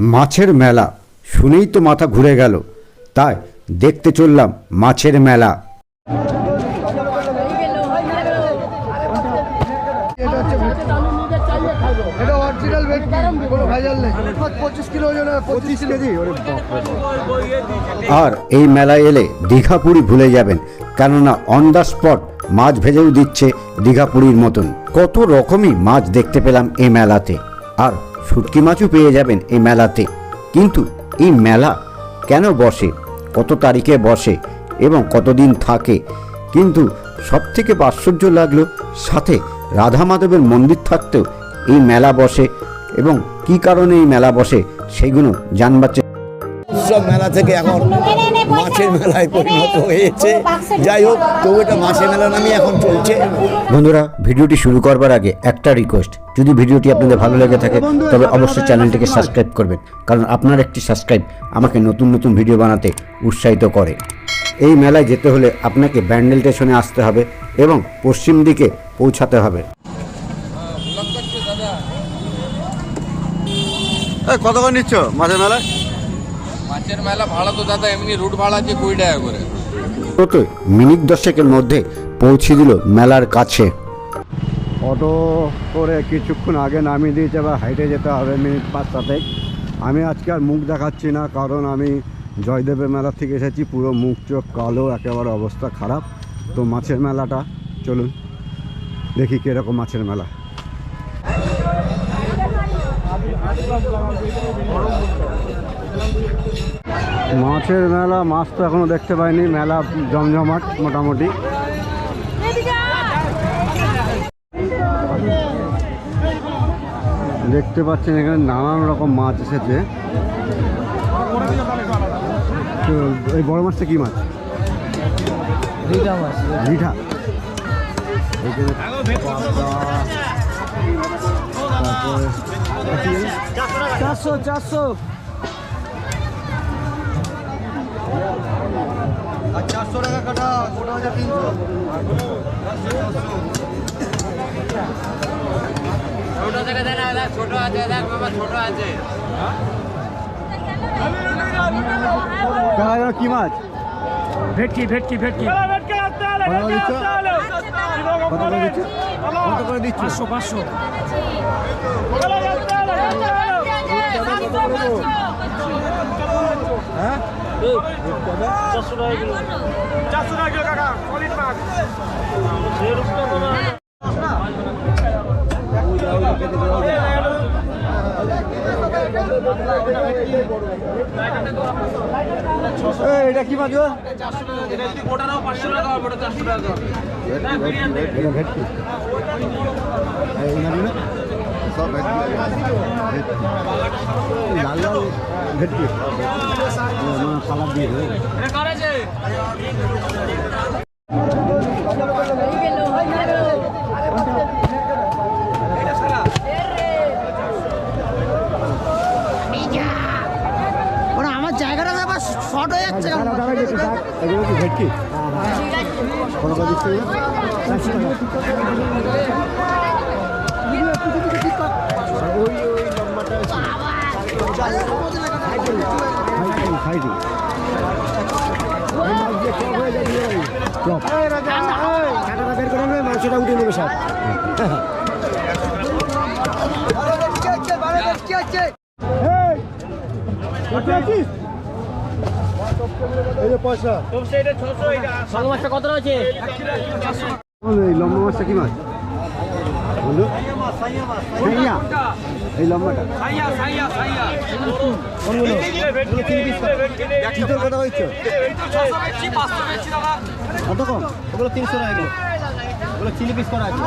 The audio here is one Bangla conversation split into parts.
মাছের মেলা। শুনেই তো মাথা ঘুরে গেল। তাই দেখতে চললাম মাছের মেলা। আর এই মেলায় এলে দীঘা পুরী ভুলে যাবেন কেননা অন দ্য স্পট মাছ ভেজেও দিচ্ছে দীঘা পুরীর মতন। কত রকমই মাছ দেখতে পেলাম এই মেলাতে। আর শুটকি মাছও পেয়ে যাবেন এই মেলাতে। কিন্তু এই মেলা কেন বসে? কত তারিখে বসে এবং কতদিন থাকে? কিন্তু সব থেকে আশ্চর্য লাগল, সাথে রাধা মাধবের মন্দির থাকতেও এই মেলা বসে এবং কি কারণে এই মেলা বসে সেগুলো জানবার উৎসব মেলা থেকে এখন মাছের মেলায় পরিণত হয়েছে। যাই হোক তবু এটা মাছের মেলা নামই এখন চলছে। বন্ধুরা ভিডিওটি শুরু করবার আগে একটা রিকোয়েস্ট যদি ভিডিওটি আপনাদের ভালো লেগে থাকে তবে অবশ্যই চ্যানেলটিকে সাবস্ক্রাইব করবেন। কারণ আপনার একটি সাবস্ক্রাইব আমাকে নতুন নতুন ভিডিও বানাতে উৎসাহিত করে। এই মেলায় যেতে হলে আপনাকে ব্যান্ডেল স্টেশনে আসতে হবে এবং পশ্চিম দিকে পৌঁছাতে হবে। কত করে নিচ্ছ মাঝে মেলায়? মাছের মেলা ভাড়া তো দাদা এমনি রুট ভাড়া আছে কুড়ি টাকা করে। টোটো মিনিট দশেকের মধ্যে পৌঁছে দিল মেলার কাছে। অটো করে কিছুক্ষণ আগে নামিয়ে দিয়েছে আবার হাইটে যেতে হবে মিনিট পাঁচ সাতেক আমি আজকে আর মুখ দেখাচ্ছি না কারণ আমি জয়দেবের মেলা থেকে এসেছি পুরো মুখ চোখ কালো একেবারে অবস্থা খারাপ। তো মাছের মেলাটা চলুন দেখি কীরকম মাছের মেলা। মাছের মেলা মাছ তো এখনও দেখতে পাইনি মেলা জমজমাট মোটামুটি। দেখতে পাচ্ছেন এখানে নানান রকম মাছ এসেছে। এই বড় মাছটা কি মাছ? রিঠা তারপরে চারশো চারশো। কাটা ওটা হাজার তিনশো। ছোট থেকে দাদা ছোট আছে বাবা ছোট আছে। কি মাছ? ভেটকি ভেটকি ভেটকি। কত করে দিচ্ছ? পাঁচশো পাঁচশো। হ্যাঁ? চারশো টাকা কিলো কাকা সলিড মাছ এই, এটা কি মাছ গো? টাকা সব। লাল লাল ভেটকি। সালাদ দিয়ে আমার জায়গাটা আবার শর্ট হয়ে যাচ্ছে। এগুলো কি ভেটকি? দিচ্ছে কাঁটাটা বের করে নেবে, মাংসটা উঠে নেবে সব পয়সা এই লম্বা মাছটা কি মাছ? বন্ধু। সাইয়া এই লম্বাটা। কোনগুলো কথা হচ্ছে কত কম ওগুলো তিনশো টাকা কিলো ওগুলো চিলি পিস করা আছে।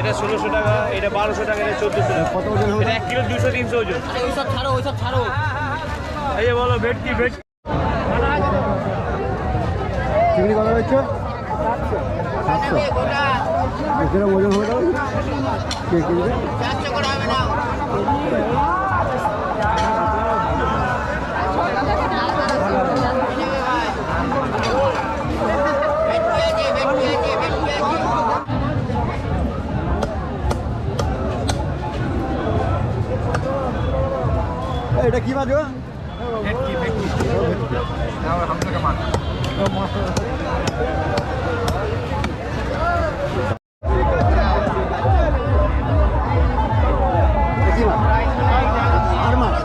এটা ষোলোশো টাকা এটা বারোশো টাকা এটা চোদ্দশো টাকা। কত ওজন এক কিলো দুশো তিনশো ওজন। এই বলো ভেটকি ভেট চিংড়ি কত হচ্ছে সাতশো এখানে ওজন হয়ে যাবে কে কিনবে এটা কি মাছ আর মাছ?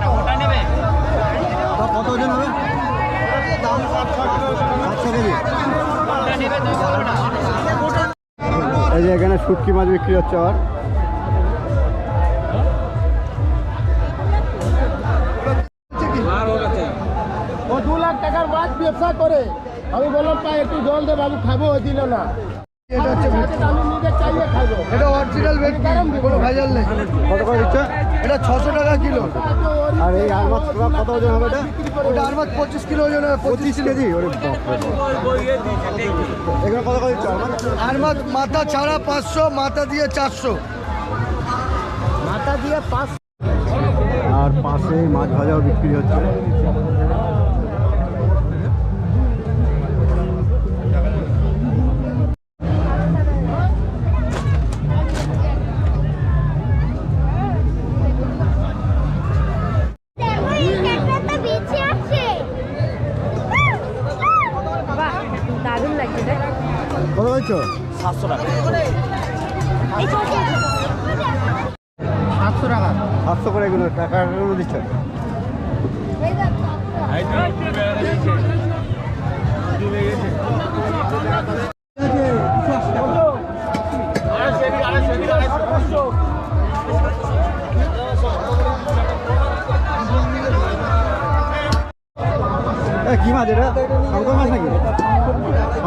তা কত ওজন হবে এই যে এখানে শুটকি মাছ বিক্রি হচ্ছে আবার ব্যবসা করে। আমি বললাম তাই একটু জল দে বাবু খাব দিল না। এটা হচ্ছে আমি নিজে চাইলে খাব। এটা অরিজিনাল ভেটকি কোনো ভেজাল নেই। কত করে দিচ্ছে? এটা ছশো টাকা কিলো। আর এই আর মাছ কত ওজন হবে এটা? ওটা আর মাছ পঁচিশ কিলো ওজন হবে পঁচিশ কেজি? ওরে বাপরে। কত করে দিচ্ছে আর মাছ মাথা ছাড়া পাঁচশো মাথা দিয়ে চারশো। মাথা দিয়ে পাঁচ আর পাশে মাছ ভাজাও বিক্রি হচ্ছে। সাতশো টাকা। সাতশো করে এগুলো টাকা দিচ্ছে এ, কি মাছ এটা? মাছ নাকি?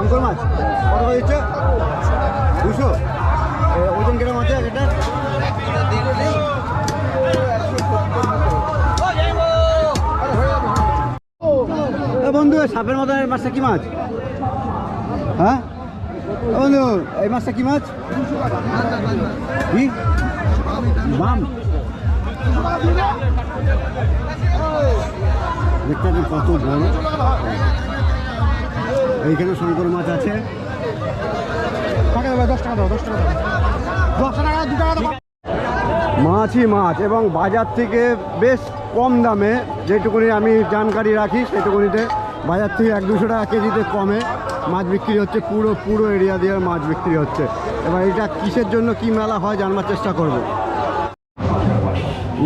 শঙ্কর মাছ। কত করে দিচ্ছে? দুশো। ওজন কীরকম আছে এটা? বন্ধু সাপের মতো এই মাছটা কি মাছ? হ্যাঁ? বন্ধু, এই মাছটা কি মাছ? কি? বাম। দেখতে কত বড়। এইখানে শঙ্কর মাছ আছে। দশ টাকা দাও দশ টাকা দশ টাকা দু টাকা মাছই মাছ এবং বাজার থেকে বেশ কম দামে যেটুকুনি আমি জানকারি রাখি সেটুকুনিতে বাজার থেকে এক দুশো টাকা কেজিতে কমে মাছ বিক্রি হচ্ছে পুরো পুরো এরিয়া দিয়ে মাছ বিক্রি হচ্ছে। এবার এটা কিসের জন্য কি মেলা হয় জানবার চেষ্টা করব।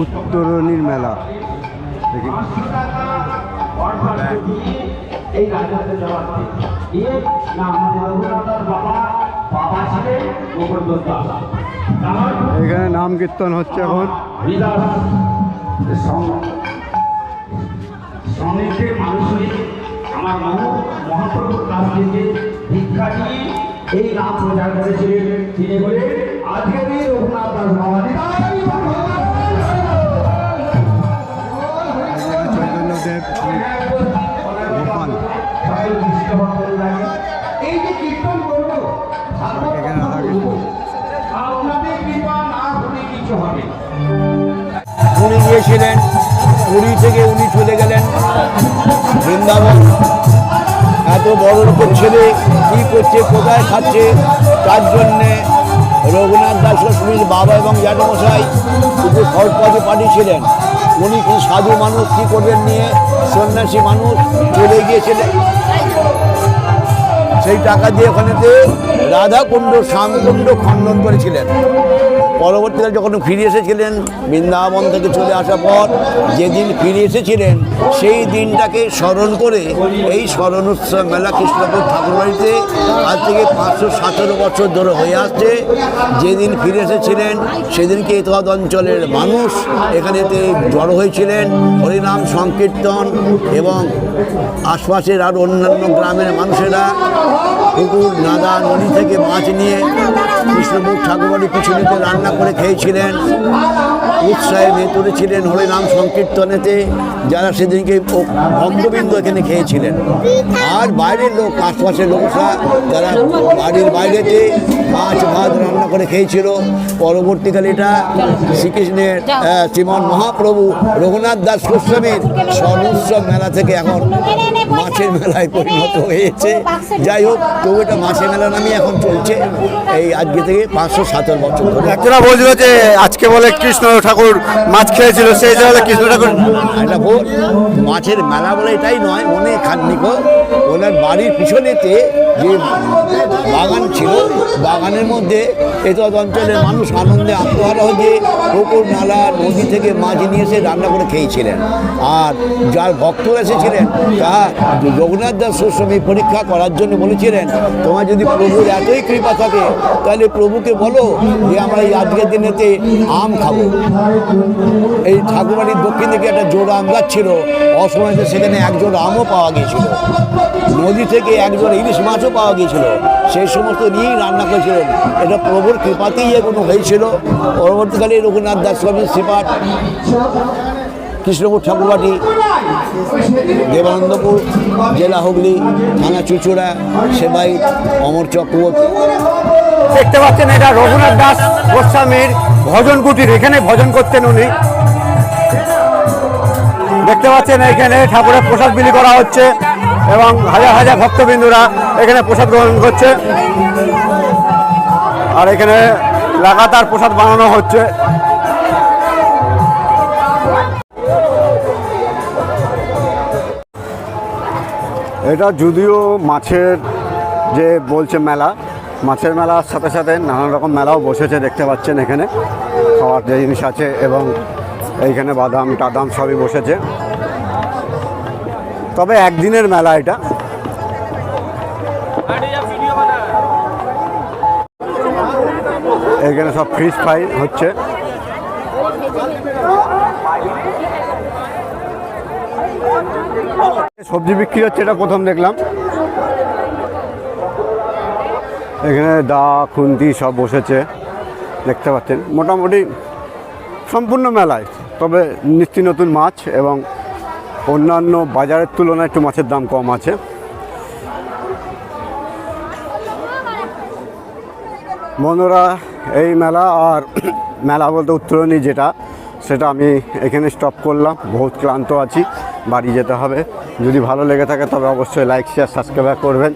উত্তরণীর মেলা। দেখি। এখানে নাম কীর্তন হচ্ছে এখন। শ্রমিকের মানুষই আমার মহ মহাপ্রভুর কাছ থেকে ভিক্ষা নিয়ে এই নাম প্রচার করেছিলেন। তিনি বলে আজকে এই রঘুনাথ দাস বাবা চৈতন্যদেব এই যে কীর্তন করব আপনাদের কৃপা না হলে কিছু হবে পুরী গিয়েছিলেন, পুরী থেকে উনি চলে গেলেন বৃন্দাবন। এত বড় লোকের ছেলে কী করছে, কোথায় খাচ্ছে, তার জন্যে রঘুনাথ দাস লক্ষ্মীর বাবা এবং জ্যাঠমশাই কিছু খরচপাতি পাঠিয়েছিলেন। উনি কি সাধু মানুষ কী করবেন নিয়ে? সন্ন্যাসী মানুষ চলে গিয়েছিলেন। সেই টাকা দিয়ে ওখানেতে রাধাকুণ্ড শ্যামকুণ্ড খণ্ডন করেছিলেন। পরবর্তীকালে যখন ফিরে এসেছিলেন বৃন্দাবন থেকে চলে আসার পর, যেদিন ফিরে এসেছিলেন, সেই দিনটাকে স্মরণ করে এই স্মরণ উৎসব মেলা কৃষ্ণপুর ঠাকুরবাড়িতে আজ থেকে পাঁচশো সতেরো বছর ধরে হয়ে আসছে। যেদিন ফিরে এসেছিলেন, সেদিনকে এতহাদ অঞ্চলের মানুষ এখানেতে জড়ো হয়েছিলেন। হরিনাম, সংকীর্তন এবং আশপাশের আর অন্যান্য গ্রামের মানুষেরা পুকুর, নাদা, নদী থেকে মাছ নিয়ে কৃষ্ণপুর ঠাকুরবাড়ি পিছনেতে রান্না করে খেয়েছিলেন, উৎসাহে মেতে হরে হরিনাম সংকীর্তনেতে, যারা সেদিনকে ভক্তবৃন্দ এখানে খেয়েছিলেন। আর বাইরের লোক, আশপাশের লোকরা, যারা বাড়ির বাইরেতে মাছ ভাত রান্না করে খেয়েছিল। পরবর্তীকালে এটা শ্রীকৃষ্ণের শ্রীমন মহাপ্রভু রঘুনাথ দাস গোস্বামীর সর্বোৎসব মেলা থেকে এখন মাছের মেলায় পরিণত হয়েছে। যাই হোক তবু এটা মাছের মেলা নামে এখন চলছে। এই আজকে থেকে পাঁচশো সাতের বছর ধরে। একজনা বলছিল যে আজকে বলে কৃষ্ণ ঠাকুর মাছ খেয়েছিল সেই জায়গায় কৃষ্ণ ঠাকুর। এটা ভোর মাছের মেলা বলে এটাই নয় মনে খাটনিকো ওনার বাড়ির পিছনেতে যে বাগান ছিল বাগানের মধ্যে এতদ অঞ্চলের মানুষ আনন্দে আত্মহারা হয়ে পুকুর, নালা, নদী থেকে মাছ নিয়ে এসে রান্না করে খেয়েছিলেন। আর যার ভক্তরা এসেছিলেন তা রঘুনাথ দাস গোস্বামী পরীক্ষা করার জন্য বলেছিলেন, তোমার যদি প্রভুর এতই কৃপা থাকে, তাহলে প্রভুকে বলো যে আমরা এই আজকের দিনেতে আম খাব। এই ঠাকুরবাড়ির দক্ষিণ দিকে একটা জোড়া আম গাছ ছিল অসময়তে সেখানে এক জোড়া আমও পাওয়া গিয়েছিল। নদী থেকে এক জোড়া ইলিশ মাছও পাওয়া গিয়েছিল। সেই সমস্ত নিয়েই রান্না করেছিলেন। এটা প্রভুর কৃপাতেই এগুলো হয়েছিল। পরবর্তীকালে রঘুনাথ দাস স্বামীর শ্রীপাঠ কৃষ্ণপুর ঠাকুরবাটি, দেবানন্দপুর, জেলা হুগলি, থানা চুচুড়া, সেবাই, অমর চক্রবর্তী। দেখতে পাচ্ছেন এটা রঘুনাথ দাস গোস্বামীর ভজন কুটির। এখানে ভজন করতেন উনি। দেখতে পাচ্ছেন এখানে ঠাকুরের প্রসাদ বিলি করা হচ্ছে এবং হাজার হাজার ভক্তবিন্দুরা এখানে প্রসাদ গ্রহণ করছে। আর এখানে লাগাতার প্রসাদ বানানো হচ্ছে। এটা যদিও মাছের যে বলছে মেলা, মাছের মেলার সাথে সাথে নানান রকম মেলাও বসেছে, দেখতে পাচ্ছেন এখানে। খাওয়ার যে জিনিস আছে এবং এইখানে বাদাম, টাদাম সবই বসেছে। তবে একদিনের মেলা এটা। এখানে সব ফিশ ফ্রাই হচ্ছে। সবজি বিক্রি হচ্ছে, এটা প্রথম দেখলাম। এখানে দা, খুন্তি সব বসেছে, দেখতে পাচ্ছেন। মোটামুটি সম্পূর্ণ মেলায়, তবে নিত্য নতুন মাছ এবং অন্যান্য বাজারের তুলনায় একটু মাছের দাম কম আছে। বন্ধুরা এই মেলা আর মেলা বলতে উত্তরণী যেটা, সেটা আমি এখানে স্টপ করলাম। বহুত ক্লান্ত আছি, বাড়ি যেতে হবে। যদি ভালো লেগে থাকে তবে অবশ্যই লাইক শেয়ার সাবস্ক্রাইব করবেন।